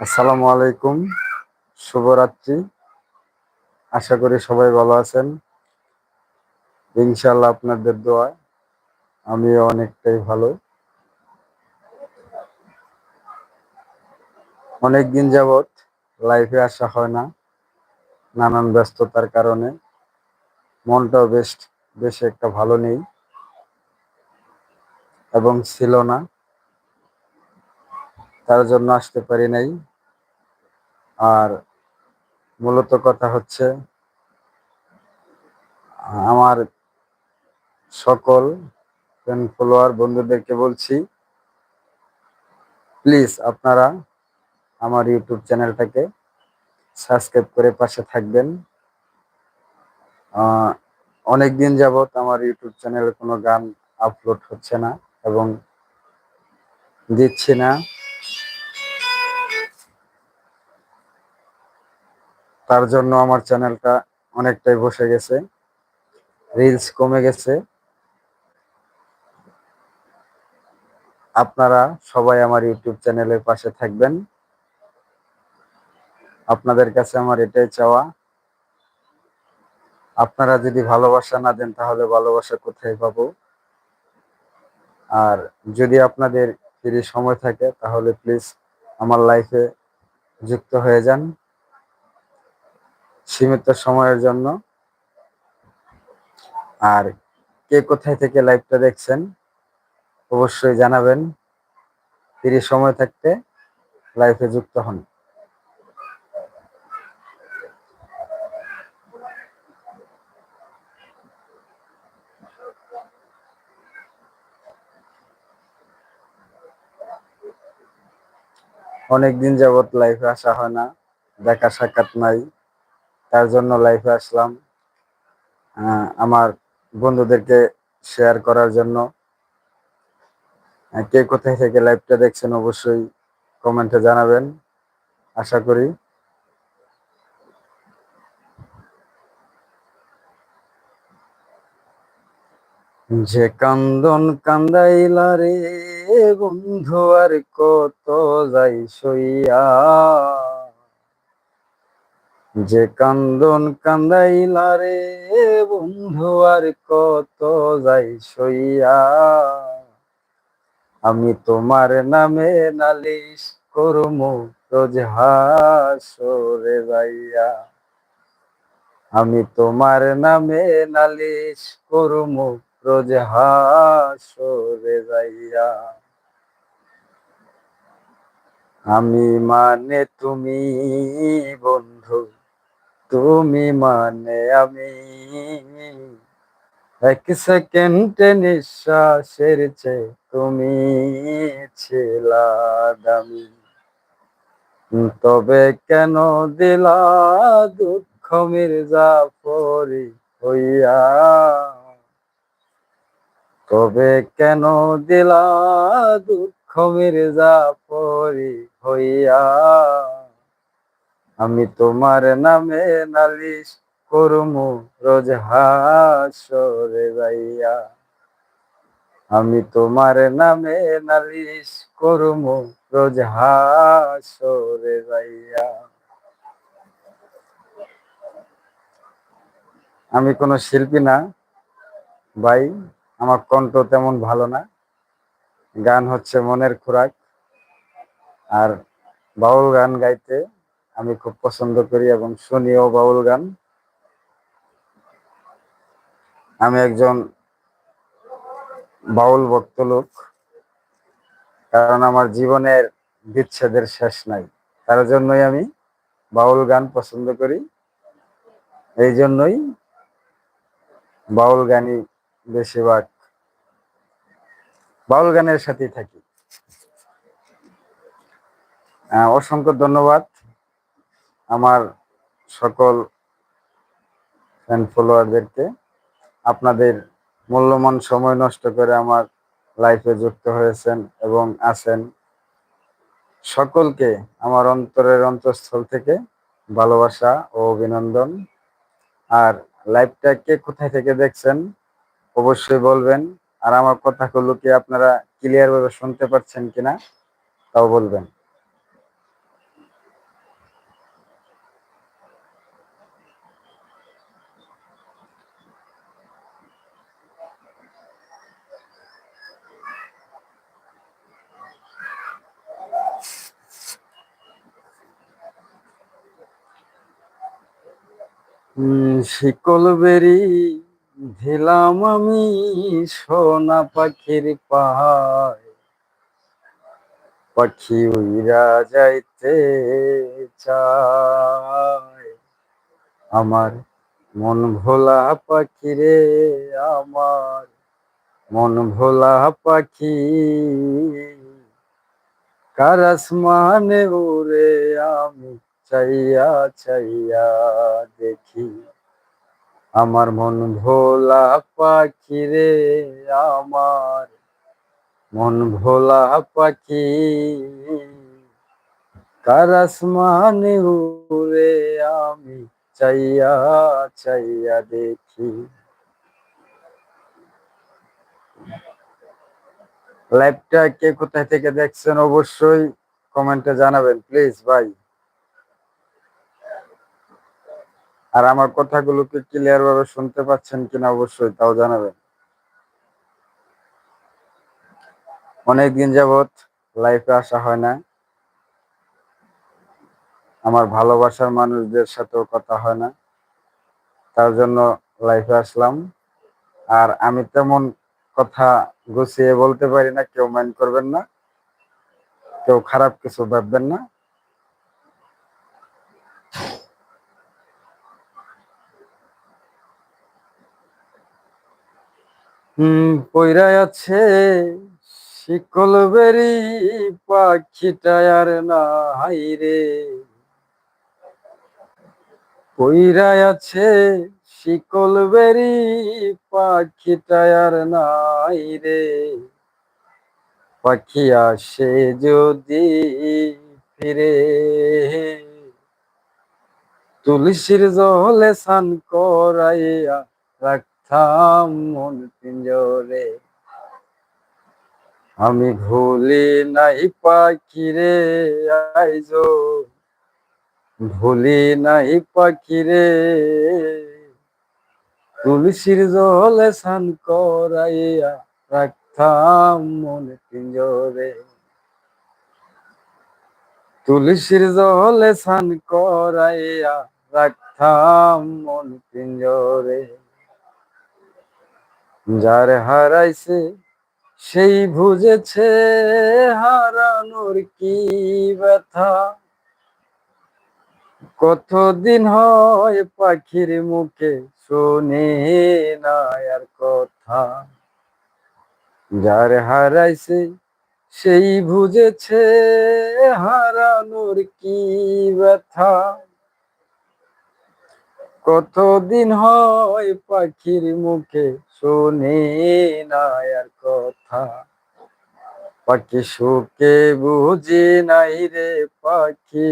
আসসালামু আলাইকুম, শুভরাত্রি। আশা করি সবাই ভালো আছেন। ইনশাল্লাহ আপনাদের দোয়ায় আমিও অনেকটাই ভালো। অনেক দিন যাবৎ লাইফে আসা হয় না, নানান ব্যস্ততার কারণে। মনটাও বেশ বেশ একটা ভালো নেই। এবং ছিল না। তার জন্য আসতে পারি নাই। আর মূলত কথা হচ্ছে, আমার সকল ফলোয়ার বন্ধুদেরকে বলছি প্লিজ আপনারা আমার ইউটিউব চ্যানেলটাকে সাবস্ক্রাইব করে পাশে থাকবেন। অনেক দিন যাবৎ আমার ইউটিউব চ্যানেলে কোনো গান আপলোড হচ্ছে না এবং দিচ্ছি না। তার জন্য আমার চ্যানেলটা অনেকটাই বসে গেছে। রিলস কমে গেছে। আপনারা সবাই আমার ইউটিউব চ্যানেলের পাশে থাকবেন। আপনাদের কাছে আমার এটাই চাওয়া। আপনারা যদি ভালোবাসা না দেন, তাহলে ভালোবাসা কোথায় পাবো? আর যদি আপনাদের ফ্রি সময় থাকে, তাহলে প্লিজ আমার লাইফে যুক্ত হয়ে যান। সীমিত সময়ের জন্য। আর কে কোথায় থেকে লাইভটা দেখছেন, অবশ্যই জানাবেন। ফ্রি সময় থাকতে লাইফে যুক্ত হন। অনেক দিন যাবৎ লাইফে আসা হয় না, দেখা সাক্ষাৎ নাই। তার জন্য লাইফে আসলাম। আমার বন্ধুদেরকে শেয়ার করার জন্য। কে কোথায় থেকে লাইভটা দেখছেন অবশ্যই কমেন্টে জানাবেন, আশা করি। যে কান্দন কান্দাইলা রে বন্ধু, আর কত যাই সইয়া। যে কান্দন কান্দাইলা রে বন্ধু, আর কত যাই সইয়া। আমি তোমার নামে নালিশ করমু রোজ হাসরে যাইয়া। আমি তোমার নামে নালিশ করমু রোজ হাসরে যাইয়া। আমি মানে তুমি বন্ধু তুমি মানে আমি। এক সেকেন্ডে নিঃশ্বাসের চেয়ে তুমি ছিলা তবে কেন দিলা দুঃখ মির্জা পরি হইয়া? তবে কেন দিলা দুঃখ মির্জা পরি হইয়া? আমি তোমার নামে নালিশ করমু রোজ হাসরে যাইয়া আমি তোমার নামে নালিশ করমু রোজ হাসরে যাইয়া আমি কোনো শিল্পী না, ভাই, আমার কণ্ঠ তেমন ভালো না। গান হচ্ছে মনের খোরাক, আর বাউল গান গাইতে আমি খুব পছন্দ করি এবং শুনিও বাউল গান। আমি একজন বাউল ভক্ত লোক, কারণ আমার জীবনের বিচ্ছেদের শেষ নাই। তার জন্যই আমি বাউল গান পছন্দ করি। এই জন্যই বাউল গানই বেশিরভাগ, বাউল গানের সাথেই থাকি। অসংখ্য ধন্যবাদ। আমার সকল ফ্যান ফলোয়ারদেরকে আপনাদের মূল্যবান সময় নষ্ট করে আমার লাইফে যুক্ত হয়েছেন এবং আছেন। সকলকে আমার অন্তরের অন্তঃস্থল থেকে ভালোবাসা ও অভিনন্দন। আর লাইভটা কে কোথায় থেকে দেখছেন অবশ্যই বলবেন। আর আমার কথাগুলো কি আপনারা ক্লিয়ারভাবে শুনতে পাচ্ছেন কিনা তাও বলবেন। শিকল বেরি দিলাম আমি সোনা পাখির পাহাড়। পাখি উইরা যাইতে চায়। আমার মন ভোলা পাখি রে আমার, মন ভোলা পাখি। কার আসমানে উড়ে আমি চাইয়া চাইয়া দেখি আমার মন ভোলা পাখি রে আমার। মন ভোলা পাখি, কার আসমানে উড়ে আমি চাইয়া চাইয়া দেখি। লাইভটা কে কোথায় থেকে দেখছেন অবশ্যই কমেন্টে জানাবেন প্লিজ ভাই আর আমার কথাগুলো কি ক্লিয়ার ভাবে শুনতে পাচ্ছেন কিনা অবশ্যই তাও জানাবেন। অনেকদিন যাবত লাইফে আসা হয় না। আমার ভালোবাসার মানুষদের সাথেও কথা হয় না। তার জন্য লাইফে আসলাম। আর আমি তেমন কথা গুছিয়ে বলতে পারি না, কেউ মাইন্ড করবেন না। কেউ খারাপ কিছু ভাববেন না। হুম পইরাই আছে শিকল বেরি পাখিটা আর নাই রে। পইরাই আছে শিকল বেরি পাখিটা আর নাই রে। পাখি আসে যদি ফিরে, তুলসীর জলে স্নান করাইয়া রাখতাম মন পিঞ্জরে। আমি ভুলি নাই পাখি রে আইজো। ভুলি নাই পাখি রে তুলসীর জলে স্নান করাইয়া রাখতাম মন পিঞ্জরে। তুলসীর জলে স্নান করাইয়া রাখতাম মন পিঞ্জরে। যার হারাইছে, সেই বুঝেছে হারানোর কি ব্যথা। কতদিন হয় পাখির মুখে, শোনে না আর কথা। যার হারাইছে, সেই বুঝেছে হারানোর কি ব্যথা। কতদিন হয় পাখির মুখে? শুনে না আর কথা। পাখি সুখে বুঝি নাই রে পাখি।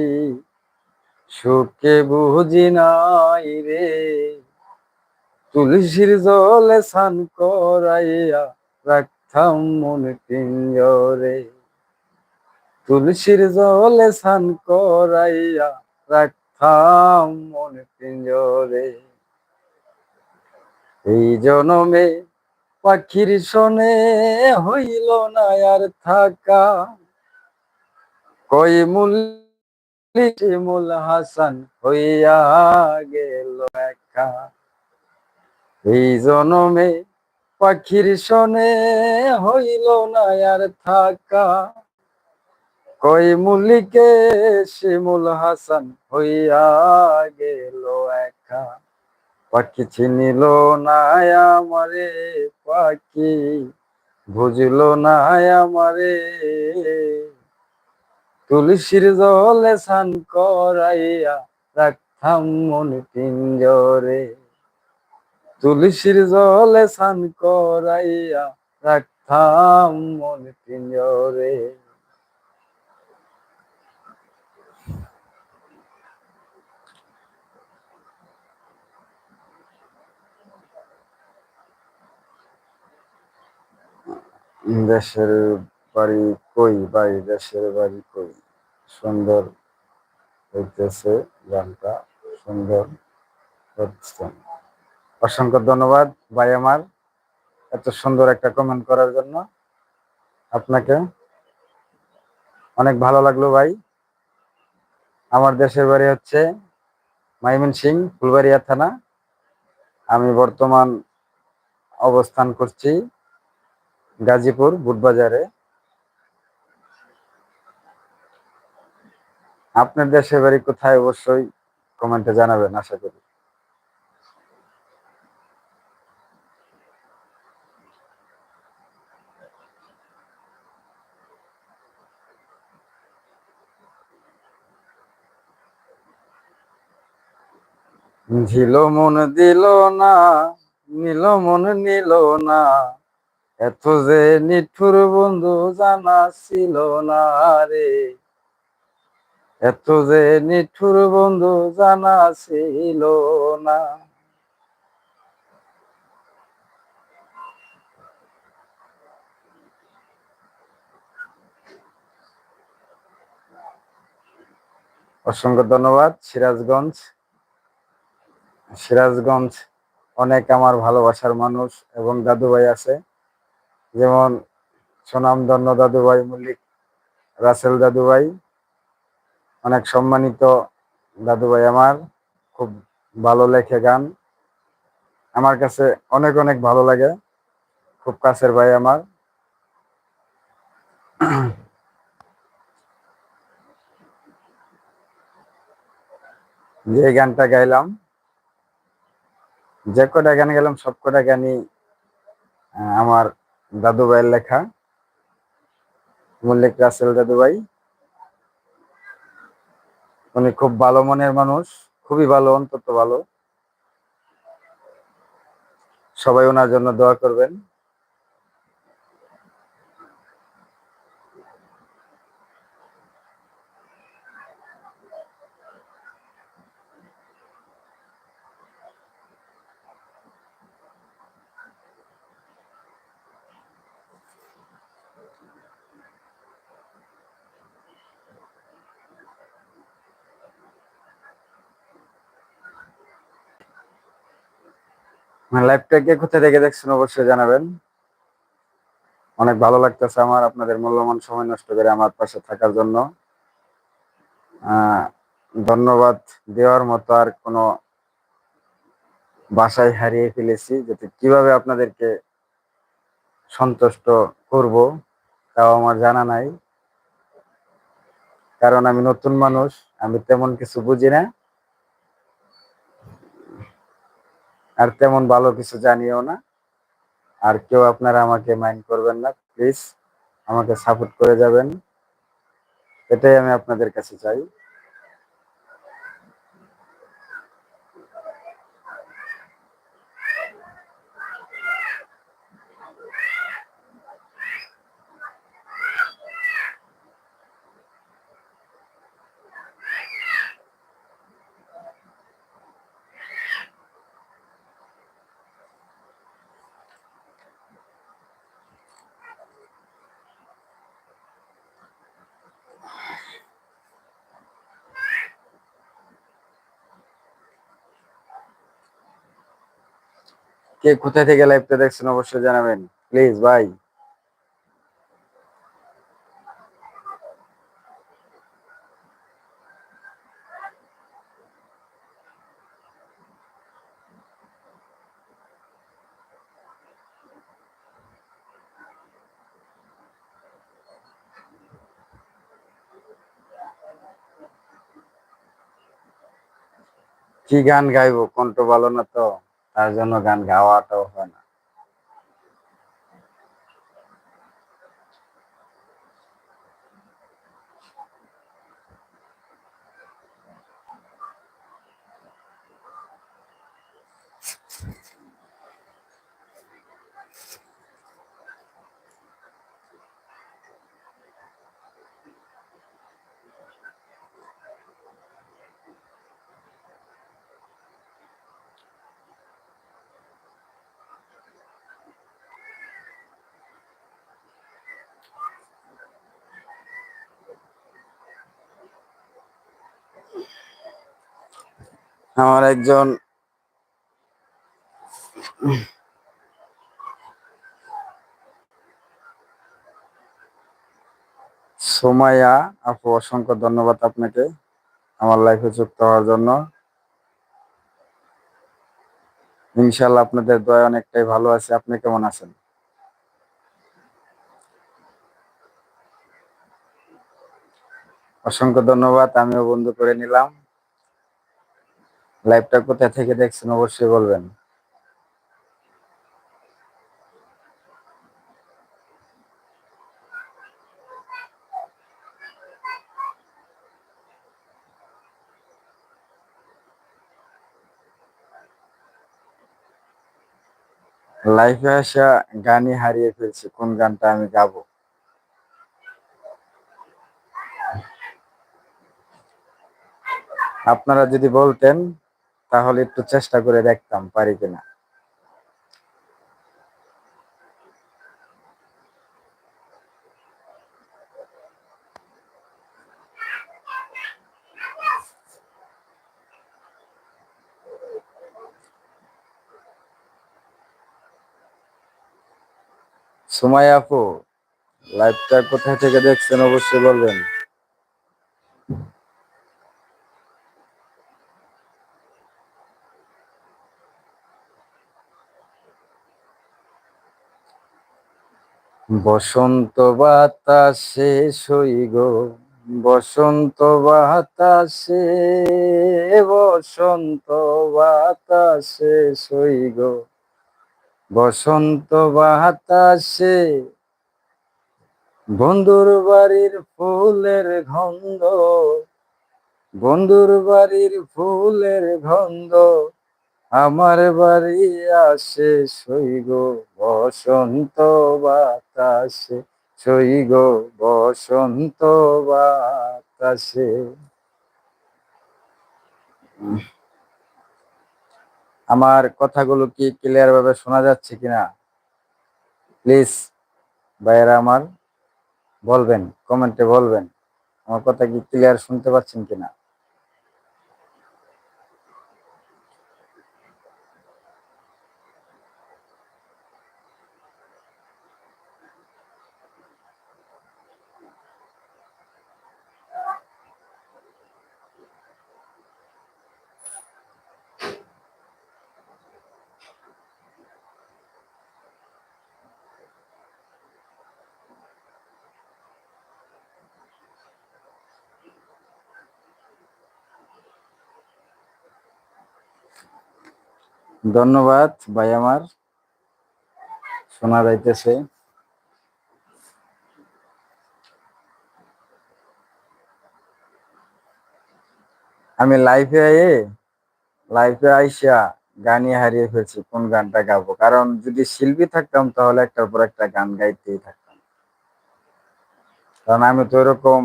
সুখে বুঝি নাই রে। তুলসীর জলে স্নান করাইয়া রাখতাম মন পিঞ্জরে। তুলসীর জলে স্নান করাইয়া রাখতাম মন পিঞ্জরে। এই জনমে পাখির শনে হইল না আর থাকা। কই মূল হাসান হইয়া গেল একা। এই জনমে পাখির শনে হইল না আর থাকা। কই মুলিকে শিমুল হাসান হইয়া গেল একা? পাখি চিনিল না আমারে, পাখি বুঝল না আমারে। তুলসীর জলে স্নান করাইয়া রাখতাম মন পিঞ্জরে। তুলসীর জলে স্নান করাইয়া রাখতাম মন পিঞ্জরে। দেশের বাড়ি কই? বাড়ি, দেশের বাড়ি কই? সুন্দর হইতেছে গানটা, সুন্দর অসংখ্য ধন্যবাদ ভাই আমার এত সুন্দর একটা কমেন্ট করার জন্য। আপনাকে অনেক ভালো লাগল ভাই। আমার দেশের বাড়ি হচ্ছে মাইমিন সিং, ফুলবাড়িয়া থানা। আমি বর্তমান অবস্থান করছি গাজীপুর বুটবাজারে। আপনার দেশের বাড়ি কোথায় অবশ্যই কমেন্টে জানাবেন, আশা করি। ঝিল মন দিল না, নীল মন নিল না। এত যে নিঠুর বন্ধু জানা ছিল না রে। এত যে নিঠুর বন্ধু জানা ছিল না। অসংখ্য ধন্যবাদ, সিরাজগঞ্জ। সিরাজগঞ্জ অনেক আমার ভালোবাসার মানুষ এবং দাদু ভাই আছে। যেমন সুনামধন্য দাদু ভাই মল্লিক রাসেল দাদু ভাই অনেক সম্মানিত দাদু ভাই আমার, খুব ভালো লেখে গান। আমার কাছে অনেক অনেক ভালো লাগে, খুব কাছের ভাই আমার। যে গানটা গাইলাম, যে কটা গান গেলাম সব কটা গানই আমার দাদু ভাইয়ের লেখা। মল্লিক রাসেল দাদু ভাই। উনি খুব ভালো মনের মানুষ, খুবই ভালো, অন্তত ভালো। সবাই ওনার জন্য দোয়া করবেন। লাইভটা কে কোথা থেকে দেখছেন অবশ্যই জানাবেন। অনেক ভালো লাগতেছে আমার, আপনাদের মূল্যবান সময় নষ্ট করে আমার পাশে থাকার জন্য। ধন্যবাদ দেওয়ার মতো আর কোনো বাসায় হারিয়ে ফেলেছি, যাতে কীভাবে আপনাদেরকে সন্তুষ্ট করব, তাও আমার জানা নাই। কারণ আমি নতুন মানুষ, আমি তেমন কিছু বুঝি না। আর তেমন ভালো কিছু জানিও না। আর কেউ আপনারা আমাকে মাইন্ড করবেন না প্লিজ আমাকে সাপোর্ট করে যাবেন। এটাই আমি আপনাদের কাছে চাই। কে কোথা থেকে লাইভটা দেখছেন অবশ্যই জানাবেন। প্লিজ ভাই কি গান গাইবো? কণ্ঠ ভালো না তো? তার জন্য গান গাওয়াটাও হয় না আমার একজন সোমাইয়া, আপু, অসংখ্য ধন্যবাদ আপনাকে আমার লাইফে যুক্ত হওয়ার জন্য। ইনশাল্লাহ আপনাদের দয়া অনেকটাই ভালো আছে। আপনি কেমন আছেন? অসংখ্য ধন্যবাদ, আমিও বন্ধু করে নিলাম। লাইভটা কোথায় থেকে দেখছেন অবশ্যই বলবেন। লাইফে আসা গানই হারিয়ে ফেলছি, কোন গানটা আমি গাবো? আপনারা যদি বলতেন তাহলে একটু চেষ্টা করে দেখতাম পারি কিনা। সময় আপু লাইভটা কোথা থেকে দেখছেন অবশ্যই বলবেন। বসন্ত বাতাসে সই গো, বসন্ত বাতাসে বসন্ত বাতাসে সই গো, বসন্ত বাতাসে। বন্ধুর বাড়ির ফুলের গন্ধ, বন্ধুর বাড়ির ফুলের গন্ধ আমার বাড়ি আসে সই গো বসন্ত বাতাসে। সই গো বসন্ত বাতাসে। আমার কথাগুলো কি ক্লিয়ার ভাবে শোনা যাচ্ছে কিনা? প্লিজ, ভাইয়েরা আমার, বলবেন, কমেন্টে বলবেন, আমার কথা কি ক্লিয়ার শুনতে পাচ্ছেন কিনা? ধন্যবাদ, ভাই আমার। শোনা যাইতেছে। আমি লাইফে আয়ে লাইফে আইসা গানই হারিয়ে ফেলছি, কোন গানটা গাবো? কারণ যদি শিল্পী থাকতাম, তাহলে একটার পর একটা গান গাইতেই থাকতাম। কারণ আমি তো এরকম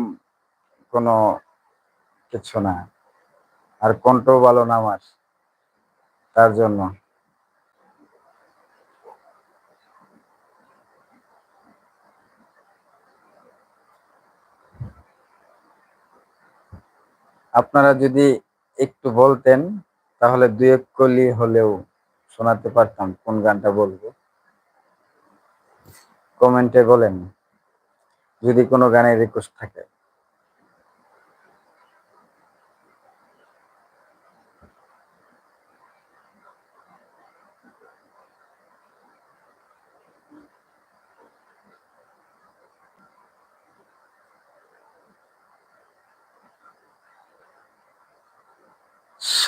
কোনো কিছু না। আর কণ্ঠ ভালো না আমার। তার জন্য। আপনারা যদি একটু বলতেন, তাহলে দুই এক কলি হলেও শোনাতে পারতাম কোন গানটা বলব। কমেন্টে বলেন, যদি কোনো গানের রিকোয়েস্ট থাকে।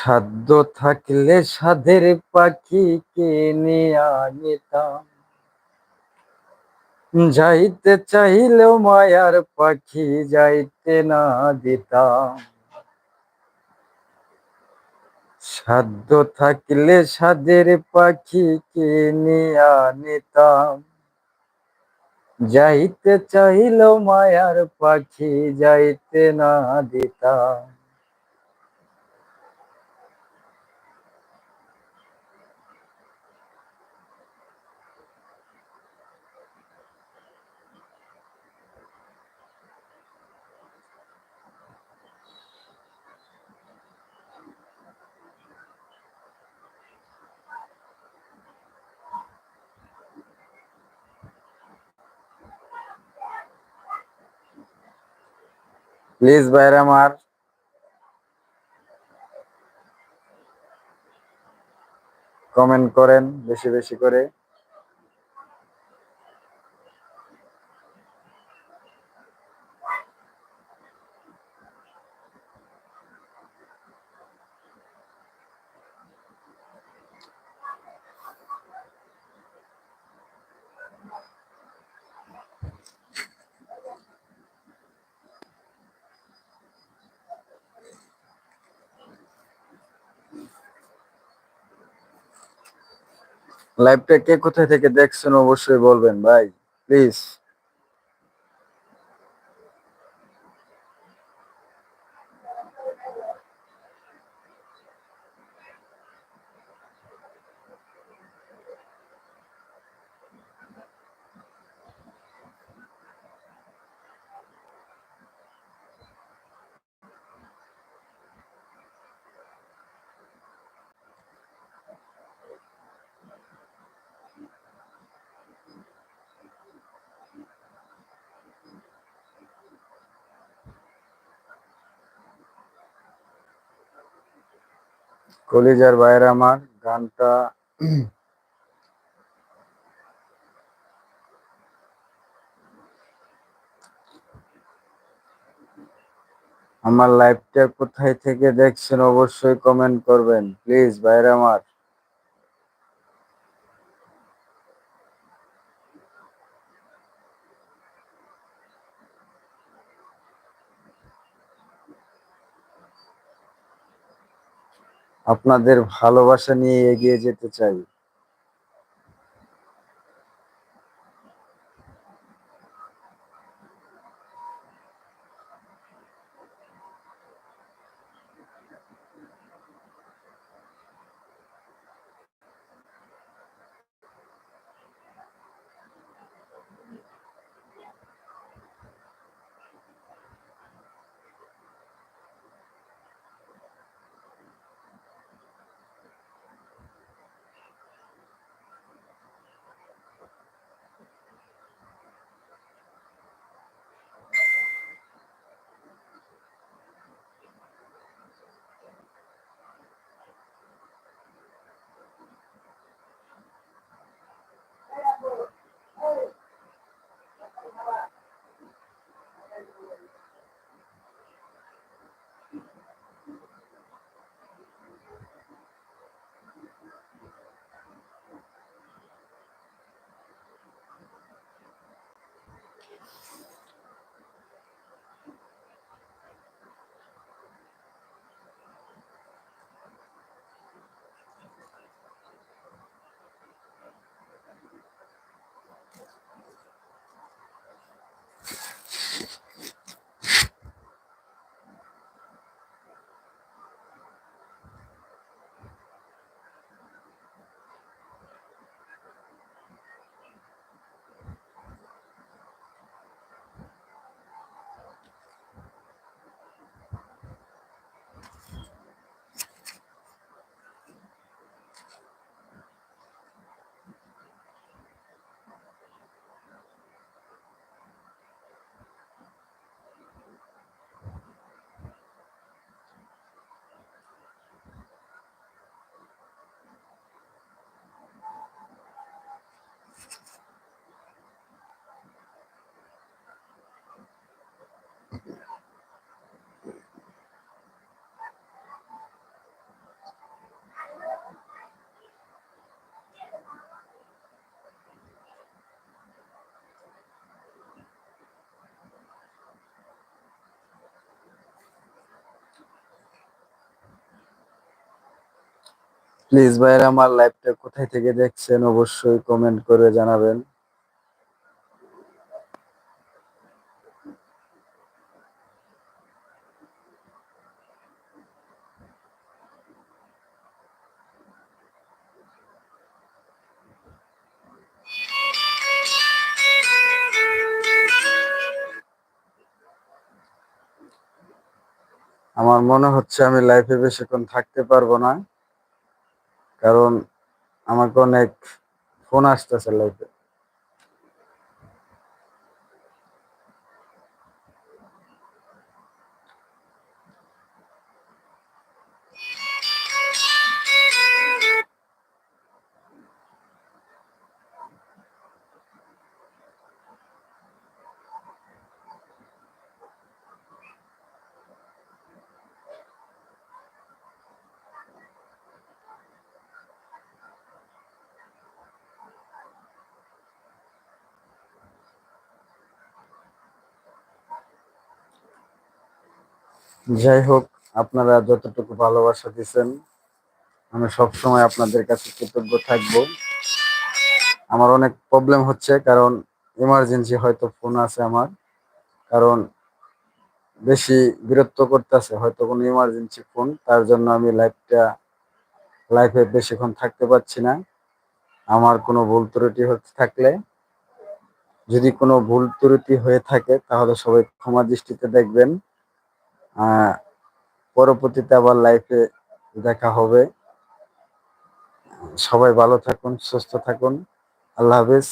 সাধ্য থাকলে সাধের পাখিকে নিয়ে আনিতাম। যাইতে চাইলেও মায়ার পাখি যাইতে না দিতাম। সাধ্য থাকলে সাদের পাখিকে নিয়ে আনিতাম। যাইতে চাইলেও মায়ার পাখি যাইতে না দিতাম। প্লিজ ভাইয়ের আমার কমেন্ট করেন বেশি বেশি করে। লাইভটা কে কোথায় থেকে দেখছেন অবশ্যই বলবেন ভাই প্লিজ কলিজার বাইরে আমার গানটা আমার লাইভটা কোথায় থেকে দেখছেন অবশ্যই কমেন্ট করবেন। প্লিজ বাইরে আমার। আপনাদের ভালোবাসা নিয়ে এগিয়ে যেতে চাই। প্লিজ ভাইয়ের, আমার লাইভটা কোথায় থেকে দেখছেন অবশ্যই কমেন্ট করে জানাবেন। আমার মনে হচ্ছে আমি লাইফে বেশিক্ষণ থাকতে পারব না। কারণ আমাকে অনেক ফোন আসতেছে লাইফে যাই হোক, আপনারা যতটুকু ভালোবাসা দিচ্ছেন আমি সবসময় আপনাদের কাছে কৃতজ্ঞ থাকব। আমার অনেক প্রবলেম হচ্ছে, কারণ ইমার্জেন্সি হয়তো ফোন আছে আমার। কারণ বেশি বিরক্ত করতেছে হয়তো কোনো ইমার্জেন্সি ফোন তার জন্য আমি লাইভটা লাইফে বেশিক্ষণ থাকতে পারছি না। আমার কোনো ভুল ত্রুটি হতে থাকলে, যদি কোনো ভুল ত্রুটি হয়ে থাকে, তাহলে সবাই ক্ষমা দৃষ্টিতে দেখবেন। পরবর্তীতে আবার লাইফে দেখা হবে। সবাই ভালো থাকুন সুস্থ থাকুন। আল্লাহ হাফেজ।